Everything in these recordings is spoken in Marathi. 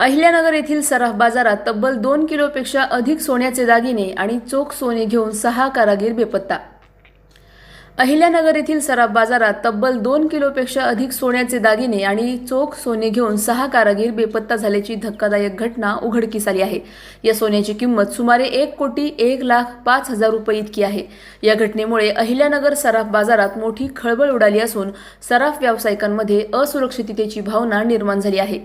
अहिल्यानगर येथील सराफ बाजारात तब्बल दोन किलोपेक्षा अधिक सोन्याचे दागिने आणि चोख सोने घेऊन सहा कारागीर बेपत्ता. अहिल्यानगर येथील सराफ बाजारात तब्बल दोन किलोपेक्षा अधिक सोन्याचे दागिने आणि चोख सोने घेऊन सहा कारागीर बेपत्ता झाल्याची धक्कादायक घटना उघडकीस आली आहे. या सोन्याची किंमत सुमारे एक कोटी एक लाख पाच हजार रुपये इतकी आहे. या घटनेमुळे अहिल्यानगर सराफ बाजारात मोठी खळबळ उडाली असून सराफ व्यावसायिकांमध्ये असुरक्षिततेची भावना निर्माण झाली आहे.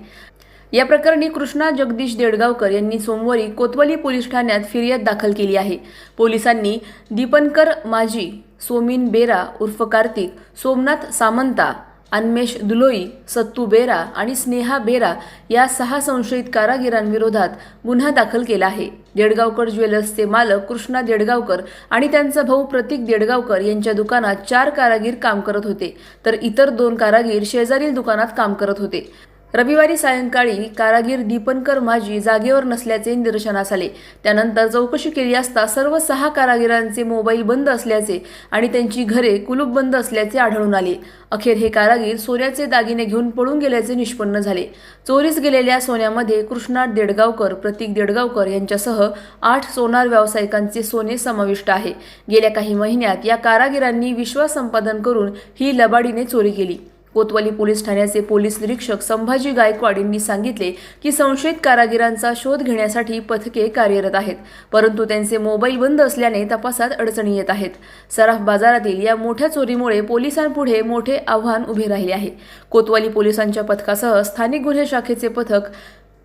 या प्रकरणी कृष्णा जगदीश देडगावकर यांनी सोमवारी कोतवाली पोलीस ठाण्यात फिर्याद दाखल केली आहे. पोलिसांनी दीपनकर माजी सोमीन बेरा उर्फ कार्तिक सोमनाथ सामंता अन्मेष दुलोई सत्तू बेरा आणि स्नेहा बेरा या सहा संशयित कारागिरांविरोधात गुन्हा दाखल केला आहे. देडगावकर ज्वेलर्सचे मालक कृष्णा देडगावकर आणि त्यांचा भाऊ प्रतीक देडगावकर यांच्या दुकानात चार कारागीर काम करत होते तर इतर दोन कारागीर शेजारील दुकानात काम करत होते. रविवारी सायंकाळी कारागीर दीपनकर माझी जागेवर नसल्याचे निदर्शनास आले. त्यानंतर चौकशी केली असता सर्व सहा कारागिरांचे मोबाईल बंद असल्याचे आणि त्यांची घरे कुलूप बंद असल्याचे आढळून आले. अखेर हे कारागीर सोन्याचे दागिने घेऊन पळून गेल्याचे निष्पन्न झाले. चोरीस गेलेल्या सोन्यामध्ये कृष्णा देडगावकर प्रतीक देडगावकर यांच्यासह आठ सोनार व्यावसायिकांचे सोने समाविष्ट आहे. गेल्या काही महिन्यात या कारागिरांनी विश्वास संपादन करून ही लबाडीने चोरी केली. कोतवाली पोलीस ठाण्याचे पोलीस निरीक्षक संभाजी गायकवाड यांनी सांगितले की संशयित कारागिरांचा शोध घेण्यासाठी पथके कार्यरत आहेत परंतु त्यांचे मोबाईल बंद असल्याने तपासात अडचणी येत आहेत. सराफ बाजारातील या मोठ्या चोरीमुळे पोलिसांपुढे मोठे आव्हान उभे राहिले आहे. कोतवाली पोलिसांच्या पथकासह स्थानिक गुन्हे शाखेचे पथक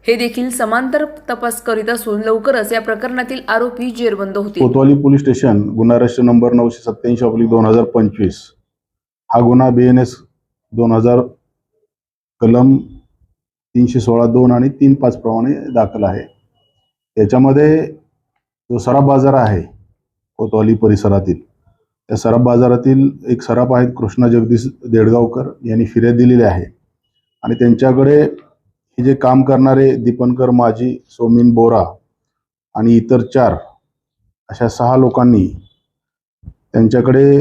हे देखील समांतर तपास करीत असून लवकरच या प्रकरणातील आरोपी जेरबंद होतील. कोतवाली पोलीस स्टेशन गुन्हा राष्ट्र नंबर नऊशे सत्याऐंशी दोन हजार पंचवीस. हा गुन्हा बी एन एस दोन हजार कलम तीनशे सोळा दोन आणि तीन पाच प्रमाणे दाखल आहे. याच्यामध्ये जो सराफ बाजार आहे कोतवाली परिसरातील त्या सराफ बाजारातील एक सराफ आहेत कृष्णा जगदीश देडगावकर यांनी फिर्याद दिलेली आहे. आणि त्यांच्याकडे हे जे काम करणारे दीपनकर माजी सोमिन बोरा आणि इतर चार अशा सहा लोकांनी त्यांच्याकडे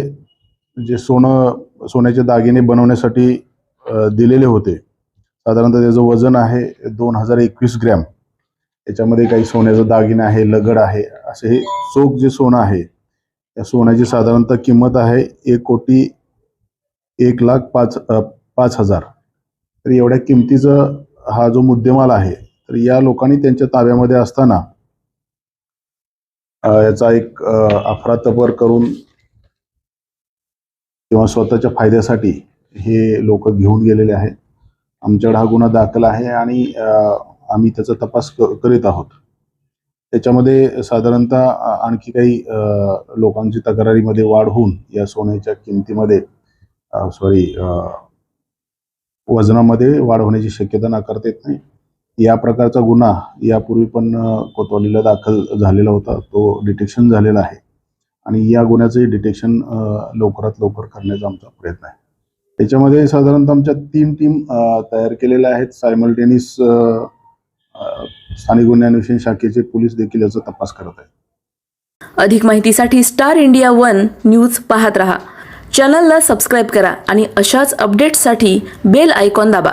जे सोनं सोन्याचे दागिने बनवण्यासाठी दिलेले होते. साधारणतः त्याचं वजन आहे दोन हजार एकवीस ग्रॅम. याच्यामध्ये काही सोन्याचं दागिना आहे लगड आहे असे हे चोख जे सोनं आहे त्या सोन्याची साधारणतः किंमत आहे एक कोटी एक लाख पाच पाच हजार. तर एवढ्या किमतीचं हा जो मुद्देमाल आहे तर या लोकांनी त्यांच्या ताब्यामध्ये असताना याचा एक अफरातफर करून किंवा स्वतःच्या फायद्यासाठी हे लोक घेऊन गेलेले आहेत. आमच्याकडे हा गुन्हा दाखल आहे आणि आम्ही त्याचा तपास करीत आहोत. त्याच्यामध्ये साधारणतः आणखी काही लोकांची तक्रारीमध्ये वाढ होऊन या सोन्याच्या किमतीमध्ये सॉरी वजनामध्ये वाढ होण्याची शक्यता नाकारता येत नाही. या प्रकारचा गुन्हा यापूर्वी पण कोतवालीला दाखल झालेला होता. तो डिटेक्शन झालेला आहे. आणि या गुन्ह्याचे डिटेक्शन लवकरात लवकर करण्याचा आमचा प्रयत्न आहे. त्याच्यामध्ये साधारणतः आमच्या तीन टीम तयार केलेल्या आहेत. सायमल्टेनिस स्थानिक गुन्हे अन्वेषण शाखेचे पोलीस देखील याचा तपास करत आहेत. अधिक माहितीसाठी स्टार इंडिया वन न्यूज पाहत रहा. चॅनलला सबस्क्राईब करा आणि अशाच अपडेट्ससाठी बेल आयकॉन दाबा.